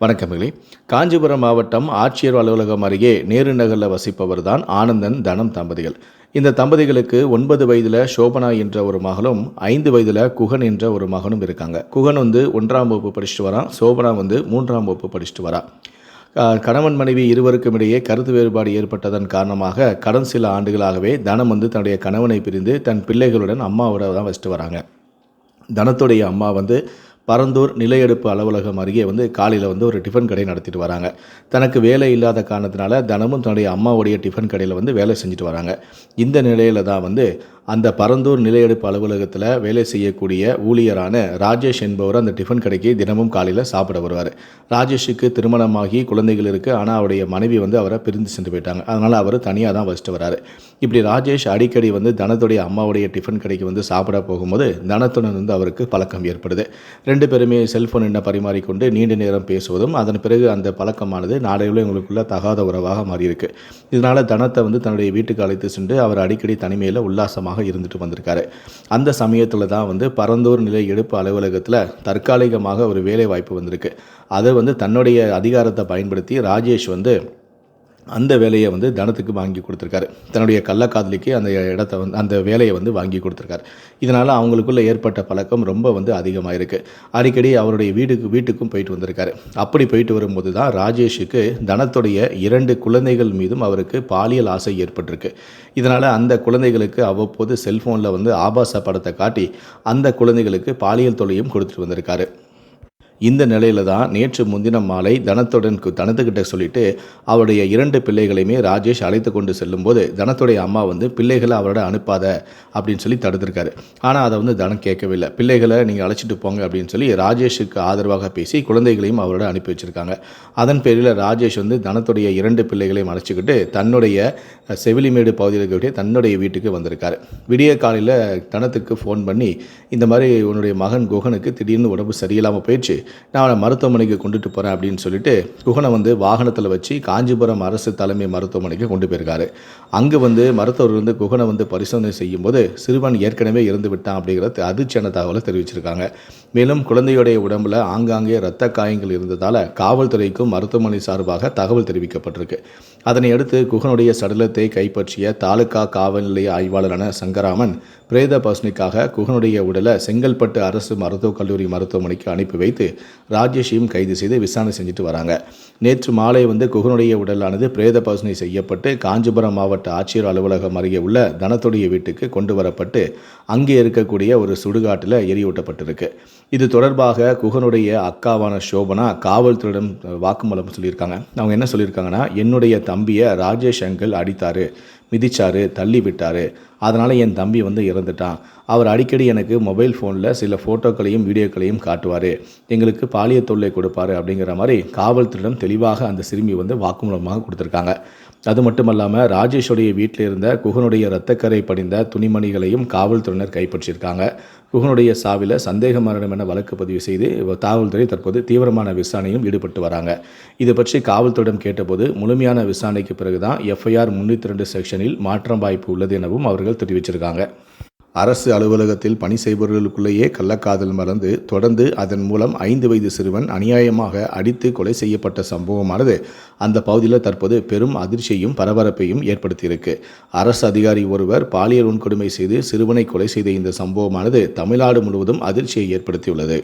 வணக்கமில்லை காஞ்சிபுரம் மாவட்டம் ஆட்சியர் அலுவலகம் அருகே நேரு நகரில் வசிப்பவர் தான் ஆனந்தன் தனம் தம்பதிகள். இந்த தம்பதிகளுக்கு ஒன்பது வயதில் சோபனா என்ற ஒரு மகளும் ஐந்து வயதில் குகன் என்ற ஒரு மகனும் இருக்காங்க. குகன் வந்து ஒன்றாம் வகுப்பு படிச்சுட்டு வரான் சோபனா வந்து மூன்றாம் வகுப்பு படிச்சுட்டு வரா. கணவன் மனைவி இருவருக்கும் இடையே கருத்து வேறுபாடு ஏற்பட்டதன் காரணமாக கடன் சில ஆண்டுகளாகவே தனம் வந்து தன்னுடைய கணவனை பிரிந்து தன் பிள்ளைகளுடன் அம்மாவோட தான் வச்சுட்டு வராங்க. தனத்துடைய அம்மா வந்து பரந்தூர் நிலையெடுப்பு அலுவலகம் அருகே வந்து காலையில் வந்து ஒரு டிஃபன் கடை நடத்திட்டு வராங்க. தனக்கு வேலை இல்லாத காரணத்தினால தினமும் தன்னுடைய அம்மாவுடைய டிஃபன் கடையில் வந்து வேலை செஞ்சுட்டு வராங்க. இந்த நிலையில் தான் வந்து அந்த பரந்தூர் நிலையெடுப்பு அலுவலகத்தில் வேலை செய்யக்கூடிய ஊழியரான ராஜேஷ் என்பவர் அந்த டிஃபன் கடைக்கு தினமும் காலையில் சாப்பிட வருவார். ராஜேஷுக்கு திருமணமாகி குழந்தைகள் இருக்குது ஆனால் அவருடைய மனைவி வந்து அவரை பிரிந்து சென்று போயிட்டாங்க. அதனால் அவர் தனியாக தான் வச்சுட்டு வராரு. இப்படி ராஜேஷ் அடிக்கடி வந்து தனத்துடைய அம்மாவுடைய டிஃபன் கடைக்கு வந்து சாப்பிட போகும்போது தனத்துடன் வந்து அவருக்கு பழக்கம் ஏற்படுது. ரெண்டு பேருமே செல்ஃபோன் என்ன பரிமாறிக்கொண்டு நீண்ட நேரம் பேசுவதும் அதன் பிறகு அந்த பழக்கமானது நாளையில் எங்களுக்குள்ள தகாத உறவாக மாறியிருக்கு. இதனால் தனத்தை வந்து தன்னுடைய வீட்டுக்கு அழைத்து சென்று அவர் அடிக்கடி தனிமையில் உல்லாசமாக இருந்துட்டு வந்திருக்காரு. அந்த சமயத்தில் தான் வந்து பரந்தூர் நிலை எடுப்பு அலுவலகத்தில் தற்காலிகமாக ஒரு வேலை வாய்ப்பு வந்திருக்கு. அதை வந்து தன்னுடைய அதிகாரத்தை பயன்படுத்தி ராஜேஷ் வந்து அந்த வேலையை வந்து தனத்துக்கு வாங்கி கொடுத்துருக்காரு. தன்னுடைய கள்ளக்காதலிக்கு அந்த இடத்த வந்து அந்த வேலையை வந்து வாங்கி கொடுத்துருக்காரு. இதனால் அவங்களுக்குள்ள ஏற்பட்ட பழக்கம் ரொம்ப வந்து அதிகமாக இருக்குது அடிக்கடி அவருடைய வீடுக்கு வீட்டுக்கும் போயிட்டு வந்திருக்காரு. அப்படி போயிட்டு வரும்போது தான் ராஜேஷுக்கு தனத்துடைய இரண்டு குழந்தைகள் மீதும் அவருக்கு பாலியல் ஆசை ஏற்பட்டிருக்கு. இதனால் அந்த குழந்தைகளுக்கு அவ்வப்போது செல்ஃபோனில் வந்து ஆபாச படத்தை காட்டி அந்த குழந்தைகளுக்கு பாலியல் தொல்லையும் கொடுத்துட்டு வந்திருக்காரு. இந்த நிலையில தான் நேற்று முன்தினம் மாலை தனத்துடன் தனத்துக்கிட்ட சொல்லிட்டு அவருடைய இரண்டு பிள்ளைகளையுமே ராஜேஷ் அழைத்து கொண்டு செல்லும்போது தனத்துடைய அம்மா வந்து பிள்ளைகளை அவரோட அனுப்பாத அப்படின்னு சொல்லி தடுத்திருக்காரு. ஆனால் அதை வந்து தனம் கேட்கவில்லை. பிள்ளைகளை நீங்கள் அழைச்சிட்டு போங்க அப்படின்னு சொல்லி ராஜேஷுக்கு ஆதரவாக பேசி குழந்தைகளையும் அவரோட அனுப்பி வச்சிருக்காங்க. அதன் பேரில் ராஜேஷ் வந்து தனத்துடைய இரண்டு பிள்ளைகளையும் அழைச்சிக்கிட்டு தன்னுடைய செவிலிமேடு பகுதியில் இருக்கக்கூடிய தன்னுடைய வீட்டுக்கு வந்திருக்காரு. விடிய காலையில் தனத்துக்கு ஃபோன் பண்ணி இந்த மாதிரி உன்னுடைய மகன் குகனுக்கு திடீர்னு உடம்பு சரியில்லாமல் போயிடுச்சு. நான் அவனை மருத்துவமனைக்கு கொண்டுட்டு போகிறேன் அப்படின்னு சொல்லிட்டு குகனை வந்து வாகனத்தில் வச்சு காஞ்சிபுரம் அரசு தலைமை மருத்துவமனைக்கு கொண்டு போயிருக்காரு. அங்கே வந்து மருத்துவர் வந்து குகனை வந்து பரிசோதனை செய்யும்போது சிறுவன் ஏற்கனவே இறந்து விட்டான் அப்படிங்கிற அதிர்ச்சியான தகவலை தெரிவிச்சிருக்காங்க. மேலும் குழந்தையுடைய உடம்புல ஆங்காங்கே இரத்த காயங்கள் இருந்ததால் காவல்துறைக்கும் மருத்துவமனை சார்பாக தகவல் தெரிவிக்கப்பட்டிருக்கு. அதனை அடுத்து குகனுடைய சடலத்தை கைப்பற்றிய தாலுகா காவல் நிலைய ஆய்வாளரான சங்கராமன் பிரேத பசுனிக்காக குகனுடைய உடலை செங்கல்பட்டு அரசு மருத்துவக் கல்லூரி மருத்துவமனைக்கு அனுப்பி வைத்து ராஜேஷையும் கைது செய்து விசாரணை செஞ்சுட்டு வராங்க. நேற்று மாலை வந்து குகனுடைய உடலானது பிரேத பசுனை செய்யப்பட்டு காஞ்சிபுரம் மாவட்ட ஆட்சியர் அலுவலகம் அருகே உள்ள தனத்துடைய வீட்டுக்கு கொண்டு வரப்பட்டு அங்கே இருக்கக்கூடிய ஒரு சுடுகாட்டில் எரியூட்டப்பட்டிருக்கு. இது தொடர்பாக குகனுடைய அக்காவான சோபனா காவல்துறையிடம் வாக்குமூலம் சொல்லியிருக்காங்க. அவங்க என்ன சொல்லியிருக்காங்கன்னா என்னுடைய தம்பியை ராஜேஷ் அங்கிள் அடித்தாரு. மிதிச்சாரு தள்ளி விட்டார் அதனால் என் தம்பி வந்து இறந்துட்டான். அவர் அடிக்கடி எனக்கு மொபைல் ஃபோனில் சில ஃபோட்டோக்களையும் வீடியோக்களையும் காட்டுவார். எங்களுக்கு பாலிய தொல்லை கொடுப்பாரு அப்படிங்கிற மாதிரி காவல்துறையிடம் தெளிவாக அந்த சிறுமி வந்து வாக்குமூலமாக கொடுத்துருக்காங்க. அது மட்டுமல்லாமல் ராஜேஷுடைய வீட்டில் இருந்த குகனுடைய இரத்தக்கரை படிந்த துணிமணிகளையும் காவல்துறையினர் கைப்பற்றியிருக்காங்க. குகனுடைய சாவில் சந்தேக மரணம் என வழக்கு பதிவு செய்து காவல்துறை தற்போது தீவிரமான விசாரணையும் ஈடுபட்டு வராங்க. இது பற்றி காவல்துறையிடம் கேட்டபோது முழுமையான விசாரணைக்கு பிறகுதான் எஃப்ஐஆர் முன்னூற்றி ரெண்டு செக்ஷனில் மாற்றம் வாய்ப்பு உள்ளது எனவும் அவர்கள் தெரிவிச்சிருக்காங்க. அரசு அலுவலகத்தில் பணி செய்பவர்களுக்குள்ளேயே கள்ளக்காதல் மறந்து தொடர்ந்து அதன் மூலம் ஐந்து வயது சிறுவன் அநியாயமாக அடித்து கொலை செய்யப்பட்ட சம்பவமானது அந்த பகுதியில் தற்போது பெரும் அதிர்ச்சியையும் பரபரப்பையும் ஏற்படுத்தியிருக்கு. அரசு அதிகாரி ஒருவர் பாலியல் வன்கொடுமை செய்து சிறுவனை கொலை செய்த இந்த சம்பவமானது தமிழ்நாடு முழுவதும் அதிர்ச்சியை ஏற்படுத்தியுள்ளது.